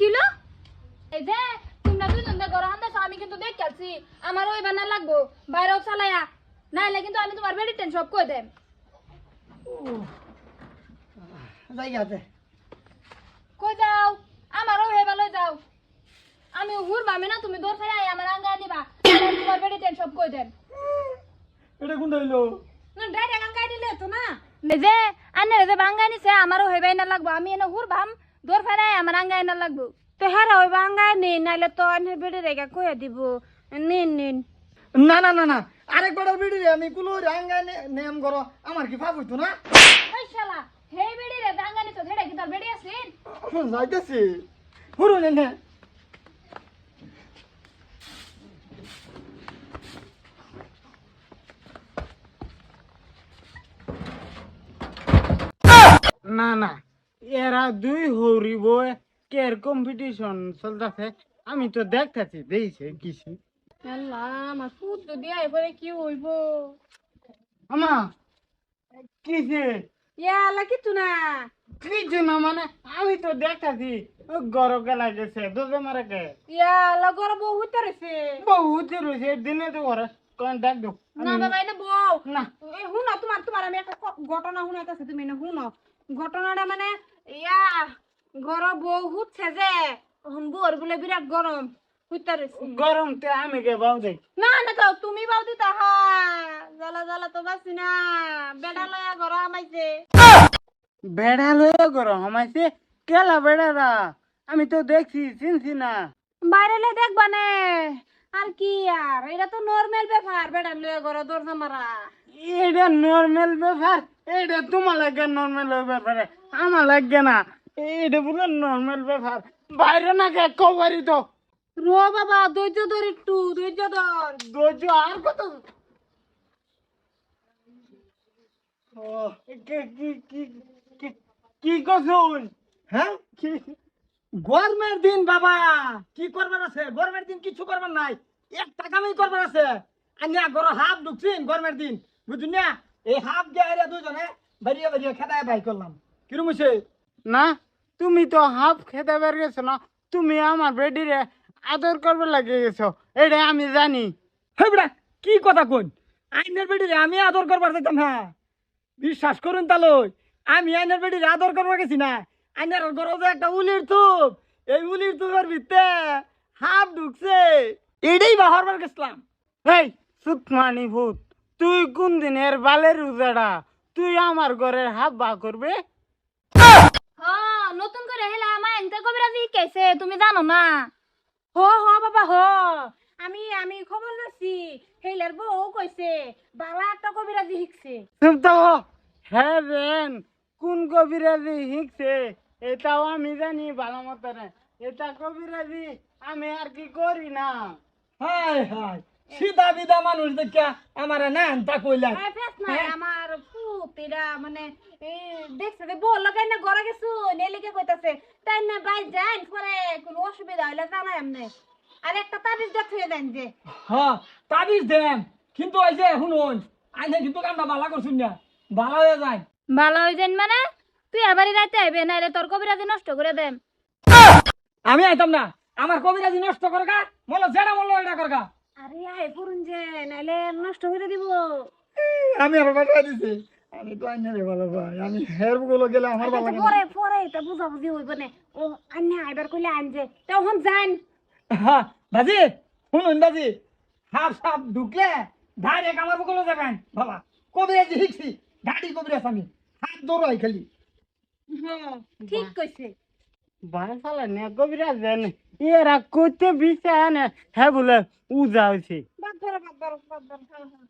Kilo এই যে তোমরা দুজন যে গরম হান্দাছো আমি কিন্তু দেখ খেলছি আমারও এবার না লাগবো বাইরেও চালায়া। নাইলে কিন্তু আমি তোমার বেডি টেন সব কই দেম। জায়গা আছে কই যাও আমারও হেবা লই যাও। আমি হুর বামে না তুমি দৌড় ফেরাই আমার আঙ্গা দিবা। তোমার বেডি টেন সব কই দেম। এটা কোনটা হইল না ডাইরেক্ট আঙ্গাই দিলে তো না যে আনে যে বাঙ্গাই নিছে আমারও হেবাই না লাগবো আমি এনে হুর বাম দৌড় ফেরাই আমার আঙ্গাই না লাগবো। তো হ্যাঁ ওই বাঙ্গাই নিন নাইলে তো অনেক বেড়ে রেখা কয়ে দিব। নিন নিন। না না না না আরেক বড় বিড়ি রে আমি কুলো রাঙ্গা নেম করো আমার কি ফাপ হইতো না? ওই শালা হে বেডি রে বাঙ্গা নিছো ধেড়ে কি তোর বেডি আছিস যাইতেছি। হুরু নে নে। না না এরা দুই হরিব কের কম্পিটিশন চলতেছে? আমি তো দেখতেছি দেখছে কিছু। আল্লাহ আমার ফুট যদি এবারে কি হইব? আমা কিসে কিছু না। কিছু না মানে আমি তো দেখতেছি গরকে লাগেছে দোজে মারে ইয়া আল্লাহ গরম বহুত রয়েছে বহুত রয়েছে দিনে তো ঘরে কোন ডাক দো না বাবা এটা বউ। না। এই শুনো তোমার তোমার আমি একটা ঘটনা শুনাইতেছি তুমি না শুনো। ঘটনাটা মানে ইয়া গরম বহুত যে। এখন বউর বলে বিরাট গরম গরম তে আমি কে বাউ দেই। না না তো তুমি বাউ দিতা হা। জ্বালা জ্বালা তো বাসি না। বেড়া লয়া ঘর আমাইছে বেড়া লয়ে গরম আমাইছে কেলা বেড়ারা? আমি তো দেখছি চিনছি না। বাইরেলে দেখবা নে? আর কি আর? এটা তো নর্মাল ব্যাপার বেড়া লয়া ঘর দরজা মারা। এটা নর্মাল ব্যাপার এটা তোমার লাগে নর্মাল ব্যাপার আমার লাগে না। এটা বলে নর্মাল ব্যাপার। বাইরে না কে কবারি তো। রো বাবা ধৈর্য ধর একটু ধৈর্য ধর। ধৈর্য আর কত? ও, কি- কি- কি- কি- কি কছুন হ্যাঁ? কি গরমের দিন বাবা। কি করবার আছে? গরমের দিন কিছু করবার নাই। এক টাকামি করবার আছে। আনিয়া গরো হাফ ঢুকছিন গরমের দিন। বুঝুন না এই হাফ দিয়ে দুজনে বাড়িয়ে বাড়িয়ে খেদায় বাই করলাম। কিরম হইছে? না তুমি তো হাফ খেতে বের গেছো না তুমি আমার বেডিরে আদর করবে লাগে গেছো। এটা আমি জানি। হে বেটা কি কথা কোন আইনের বেডিরে আমি আদর করবার চাইতাম হ্যাঁ। বিশ্বাস করুন তালই আমি আইনের বেডিরে আদর করবার গেছি না। আইনের যে একটা উলির থুপ। এই উলির থুপের ভিতরে হাফ ঢুকছে। এটাই বাহরবার গেছিলাম হেই সুতমানি ভূত তুই কোন দিনের বালের উজাড়া তুই আমার ঘরের হাফ বা করবে? নতুন করে হেলা আমার এনতে কবিরাজি শিখাইছে তুমি জানো না? হ হ বাবা হ। আমি আমি খবর লছি হেলার বউ কইছে বালা একটা কবিরাজি শিখছে তো হ্যাঁ রেন কোন কবিরাজি শিখছে এটাও আমি জানি ভালো মতনে এটা কবিরাজি আমি আর কি করি না। হায় হায় সিধা বিদা মানুষ দেখিয়া আমার না ফেস নাই আমার পুতিরা মানে দেখছে যে বল লাগাই না গড়া গেছু নেলিকে কইতাছে তাই না বাই যাই পরে কোনো অসুবিধা হইলে জানাই আমনে। আর একটা তাবিজ দেখ হয়ে দেন যে। হ্যাঁ তাবিজ দেন কিন্তু ওই যে শুনুন আইনে কিন্তু কামটা বালা করছুন না বালা হয়ে যায় ভালো হয়ে যান মানে? তুই আবারই রাইতে আইবে নাইলে তোর কবিরাজি নষ্ট করে দেম আমি আইতাম না আমার কবিরাজি নষ্ট করগা মলো যেটা মলো এটা করগা আরে আই পুরুন যে নাইলে নষ্ট করে দিব। আমি আর বাটা দিছি। আমি তো আইনে ভালো পাই আমি হেরগুলো গেলে আমার ভালো লাগে পরে পরে এটা বুঝা বুঝি হইব না। ও আন্না আইবার কইলে আন যে তখন যান। হ্যাঁ বাজি শুনুন বাজি হাফ সাপ ঢুকলে ধারে আমার বুকলো যাবেন বাবা। কবিরাজি শিখছি গাড়ি কবিরাজ আমি হাত দৌড়াই খালি। ঠিক কইছে। বাসালা নে কবিরাজ দেন এরা করতে না। হ্যাঁ বলে উজা হয়েছে বাদ ধরো বাদ ধরো বাদ ধরো হ্যাঁ, হ্যাঁ।